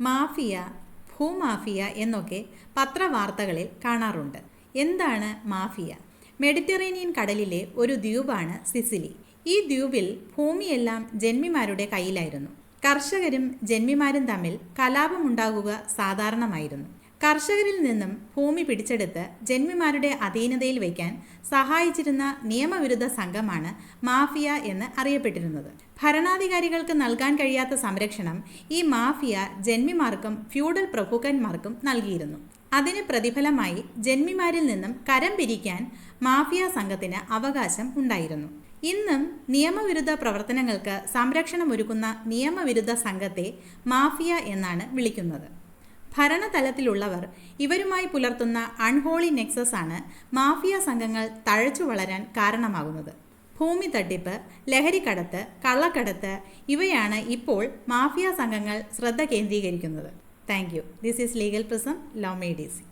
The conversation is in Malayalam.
മാഫിയ ഭൂമാഫിയ എന്നൊക്കെ പത്രവാർത്തകളിൽ കാണാറുണ്ട്. എന്താണ് മാഫിയ? മെഡിറ്ററേനിയൻ കടലിലെ ഒരു ദ്വീപാണ് സിസിലി. ഈ ദ്വീപിൽ ഭൂമിയെല്ലാം ജന്മിമാരുടെ കയ്യിലായിരുന്നു. കർഷകരും ജന്മിമാരും തമ്മിൽ കലാപമുണ്ടാകുക സാധാരണമായിരുന്നു. കർഷകരിൽ നിന്നും ഭൂമി പിടിച്ചെടുത്ത് ജന്മിമാരുടെ അധീനതയിൽ വയ്ക്കാൻ സഹായിച്ചിരുന്ന നിയമവിരുദ്ധ സംഘമാണ് മാഫിയ എന്ന് അറിയപ്പെട്ടിരുന്നത്. ഭരണാധികാരികൾക്ക് നൽകാൻ കഴിയാത്ത സംരക്ഷണം ഈ മാഫിയ ജന്മിമാർക്കും ഫ്യൂഡൽ പ്രഭുക്കന്മാർക്കും നൽകിയിരുന്നു. അതിന് പ്രതിഫലമായി ജന്മിമാരിൽ നിന്നും കരം പിരിക്കാൻ മാഫിയ സംഘത്തിന് അവകാശം ഉണ്ടായിരുന്നു. ഇന്നും നിയമവിരുദ്ധ പ്രവർത്തനങ്ങൾക്ക് സംരക്ഷണമൊരുക്കുന്ന നിയമവിരുദ്ധ സംഘത്തെ മാഫിയ എന്നാണ് വിളിക്കുന്നത്. ഭരണതലത്തിലുള്ളവർ ഇവരുമായി പുലർത്തുന്ന അൺഹോളി നെക്സസ് ആണ് മാഫിയ സംഘങ്ങൾ തഴച്ചു വളരാൻ കാരണമാകുന്നത്. ഭൂമി തട്ടിപ്പ് ലഹരിക്കടത്ത് കള്ളക്കടത്ത് ഇവയാണ് ഇപ്പോൾ മാഫിയ സംഘങ്ങൾ ശ്രദ്ധ കേന്ദ്രീകരിക്കുന്നത്. Thank you. This is Legal Prism law made easy